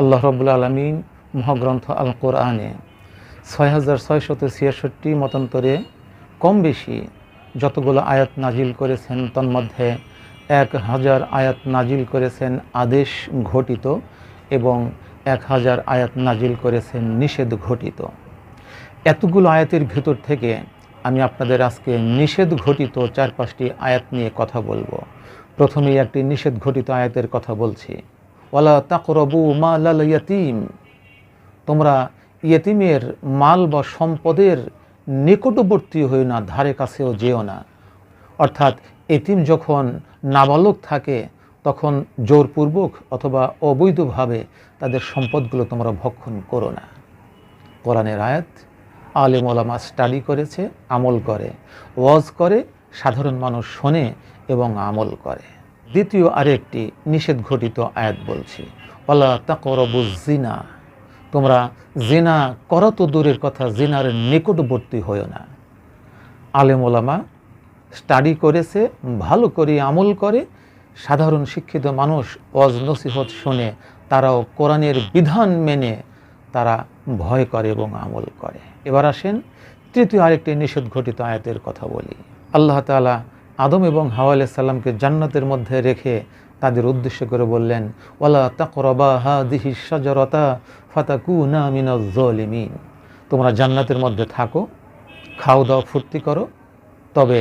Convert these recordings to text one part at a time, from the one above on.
আল্লাহ রবুল্লা আলমিন মহাগ্রন্থ আল কোরআনে ছয় হাজার ছয়শত মতান্তরে কম বেশি যতগুলো আয়াত নাজিল করেছেন, তন্মধ্যে এক হাজার আয়াত নাজিল করেছেন আদেশ ঘটিত এবং এক হাজার আয়াত নাজিল করেছেন নিষেধ ঘটিত। এতগুলো আয়াতের ভিতর থেকে আমি আপনাদের আজকে নিষেধ ঘটিত চার পাঁচটি আয়াত নিয়ে কথা বলব। প্রথমেই একটি নিষেধ ঘটিত আয়াতের কথা বলছি। ওয়ালা তাকরবু মা লাল ইয়াতিম। তোমরা ইয়েতিমের মাল বা সম্পদের নিকটবর্তী হয়ে না, ধারে কাছেও যেও না। অর্থাৎ এতিম যখন নাবালক থাকে, তখন জোরপূর্বক অথবা অবৈধভাবে তাদের সম্পদগুলো তোমরা ভক্ষণ করো না। কোরআনের আয়াত, আলেম ওলামা স্টাডি করেছে, আমল করে। ওয়াজ করে, সাধারণ মানুষ শোনে এবং আমল করে। দ্বিতীয় আরেকটি নিষেধ ঘটিত আয়াত বলছি ওলা তাকরবু জিনা তোমরা জিনা করা তো দূরের কথা জিনার নিকটবর্তী হয়েও না। আলেম ওলামা স্টাডি করেছে, ভালো করে আমল করে, সাধারণ শিক্ষিত মানুষ অজ নসিহত শুনে তারাও কোরআনের বিধান মেনে তারা ভয় করে এবং আমল করে। এবার আসেন তৃতীয় আরেকটি নিষেধ ঘটিত আয়াতের কথা বলি। আল্লাহ তালা আদম এবং হাওয়া সাল্লামকে জান্নাতের মধ্যে রেখে তাদের উদ্দেশ্য করে বললেন, ওয়ালা তাকরবা হা দিহি সাজরতা ফাতাকু না মিনাজলিমিন তোমরা জান্নাতের মধ্যে থাকো, খাও দাও, ফুর্তি করো, তবে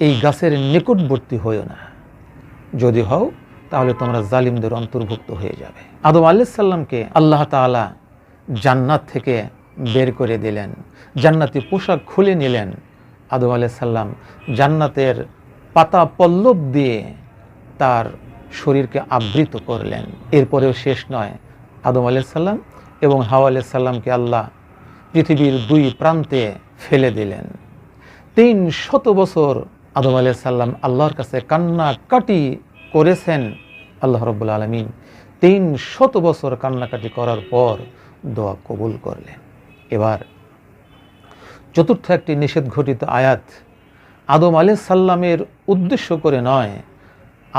এই গাছের নিকটবর্তী হইও না। যদি হও, তাহলে তোমরা জালিমদের অন্তর্ভুক্ত হয়ে যাবে। আদম আল্লাহ সাল্লামকে আল্লাহ তালা জান্নাত থেকে বের করে দিলেন, জান্নাতি পোশাক খুলে নিলেন আদম আলাহ সাল্লাম জান্নাতের পাতা পল্লব দিয়ে তার শরীরকে আবৃত করলেন। এরপরেও শেষ নয় আদম আলাহ সাল্লাম এবং হাওয়া আলাহ সাল্লামকে আল্লাহ পৃথিবীর দুই প্রান্তে ফেলে দিলেন। তিন শত বছর আদম আলাহ সাল্লাম আল্লাহর কাছে কান্নাকাটি করেছেন আল্লাহ রব্বুল আলমিন। তিন শত বছর কান্নাকাটি করার পর দোয়া কবুল করলেন। এবার চতুর্থ একটি নিষেধ ঘটিত আয়াত, আদম আলি সাল্লামের উদ্দেশ্য করে নয়,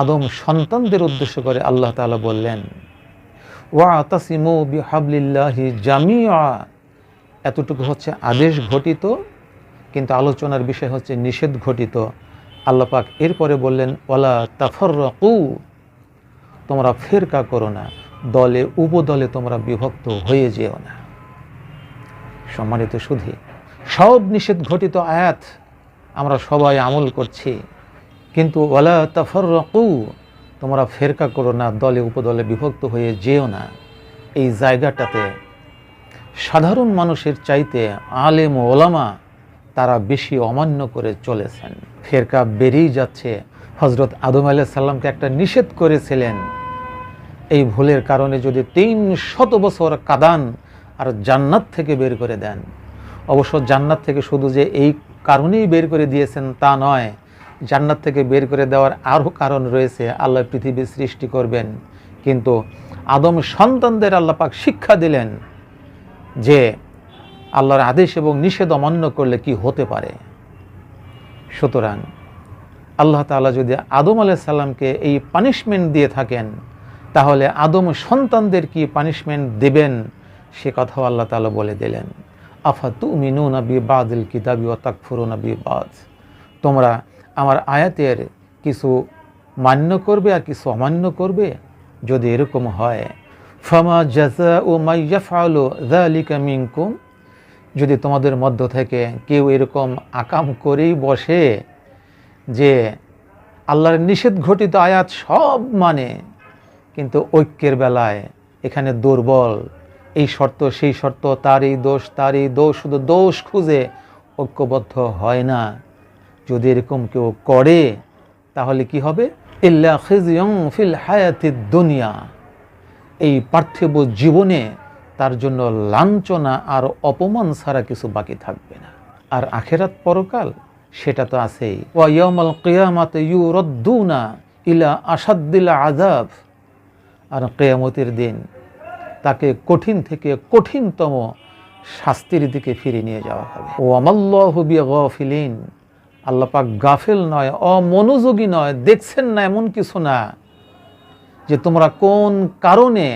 আদম সন্তানদের উদ্দেশ্য করে আল্লাহ তালা বললেন ওয়া তাসিমু বিহাবলিল্লাহি জামিয়া এতটুকু হচ্ছে আদেশ ঘটিত, কিন্তু আলোচনার বিষয় হচ্ছে নিষেধ ঘটিত। আল্লাপাক এরপরে বললেন ওলা তাফরকু তোমরা ফেরকা করো না, দলে, উপদলে তোমরা বিভক্ত হয়ে যেও না। সম্মানিত শুধু সব নিষেধ ঘটিত আয়াত আমরা সবাই আমল করছি। কিন্তু ওলা তাফরকু তোমরা ফেরকা করো না, দলে উপদলে বিভক্ত হয়ে যেও না। এই জায়গাটাতে সাধারণ মানুষের চাইতে আলেম ওলামা তারা বেশি অমান্য করে চলেছেন। ফেরকা বেরিয়ে যাচ্ছে। হজরত আদম আলাহ সাল্লামকে একটা নিষেধ করেছিলেন। এই ভুলের কারণে যদি তিন শত বছর কাদান আর জান্নাত থেকে বের করে দেন। অবশ্য জান্নাত থেকে শুধু যে এই কারণেই বের করে দিয়েছেন তা নয়, জান্নাত থেকে বের করে দেওয়ার আরও কারণ রয়েছে আল্লাহ পৃথিবী সৃষ্টি করবেন। কিন্তু আদম সন্তানদের আল্লাপাক শিক্ষা দিলেন যে আল্লাহর আদেশ এবং নিষেধ অমান্য করলে কি হতে পারে। সুতরাং আল্লাহ তালা যদি আদম আলাহ সাল্লামকে এই পানিশমেন্ট দিয়ে থাকেন, তাহলে আদম সন্তানদের কি পানিশমেন্ট দেবেন সে কথাও আল্লাহ তালা বলে দিলেন। আফা তু মিনু নবী বাদিল কিতাবি ও তাকফুরু নবী বাদ তোমরা আমার আয়াতের কিছু মান্য করবে আর কিছু অমান্য করবে যদি এরকম হয়। ফামা জাজা ও মাইয়াফালো জালিকা মিনকুম। যদি তোমাদের মধ্য থেকে কেউ এরকম আকাম করেই বসে যে আল্লাহর নিষেধ ঘটিত আয়াত সব মানে কিন্তু ঐক্যের বেলায় এখানে দুর্বল এই শর্ত, সেই শর্ত, তারই দোষ তারই দোষ, শুধু দোষ খুঁজে ঐক্যবদ্ধ হয় না। যদি এরকম কেউ করে, তাহলে কি হবে? ইল্লা খিজিয়ং ফিল হায়াতি দুনিয়া। এই পার্থিব জীবনে তার জন্য লাঞ্ছনা আর অপমান ছাড়া কিছু বাকি থাকবে না। আর আখেরাত পরকাল, সেটা তো আছেই। ওয়াইয়ামাল কিয়ামাত ইউরদ্দুনা ইলা আসাদ্দিল আজাব আর কেয়ামতের দিন তাকে কঠিন থেকে কঠিনতম শাস্তির দিকে ফিরে নিয়ে যাওয়া হবে। ও আমাল্লাহবি গফিলিন আল্লাপাক গাফেল নয়, অমনোযোগী নয়, দেখছেন না এমন কিছু না যে তোমরা কোন কারণে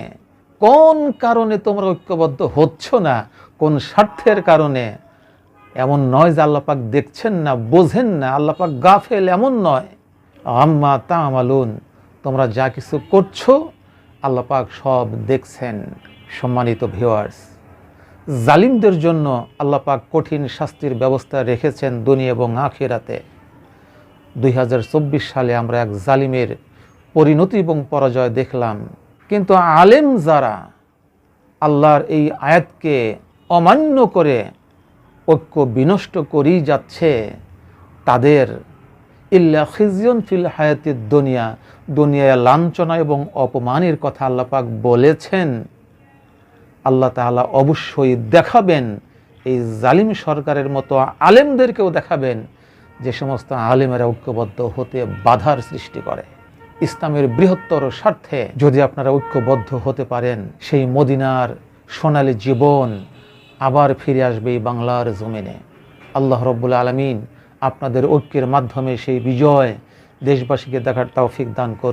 কোন কারণে তোমরা ঐক্যবদ্ধ হচ্ছ না, কোন স্বার্থের কারণে। এমন নয় যে আল্লাপাক দেখছেন না, বোঝেন না আল্লাপাক গাফেল এমন নয়। আম্মা তা আমালুন তোমরা যা কিছু করছ আল্লাপাক সব দেখছেন, সম্মানিত ভিওয়ার্স জালিমদের জন্য আল্লাপাক কঠিন শাস্তির ব্যবস্থা রেখেছেন দুনিয়া এবং আখিরাতে। দুই সালে আমরা এক জালিমের পরিণতি এবং পরাজয় দেখলাম। কিন্তু আলেম যারা, আল্লাহর এই আয়াতকে অমান্য করে ঐক্য বিনষ্ট করেই যাচ্ছে, তাদের ইল্লা খিজিয়ন ফিল হায়াতের দুনিয়া, দুনিয়ায় লাঞ্ছনা এবং অপমানের কথা আল্লাপাক বলেছেন। আল্লাহ তাআলা অবশ্যই দেখাবেন, এই জালিম সরকারের মতো আলেমদেরকেও দেখাবেন, যে সমস্ত আলেমেরা ঐক্যবদ্ধ হতে বাধার সৃষ্টি করে। ইসলামের বৃহত্তর স্বার্থে যদি আপনারা ঐক্যবদ্ধ হতে পারেন, সেই মদিনার সোনালী জীবন আবার ফিরে আসবে এই বাংলার জমিনে। আল্লাহ রব্বুল আলমিন আপনাদের ঐক্যের মাধ্যমে সেই বিজয় দেশবাসীকে দেখার তৌফিক দান করুন।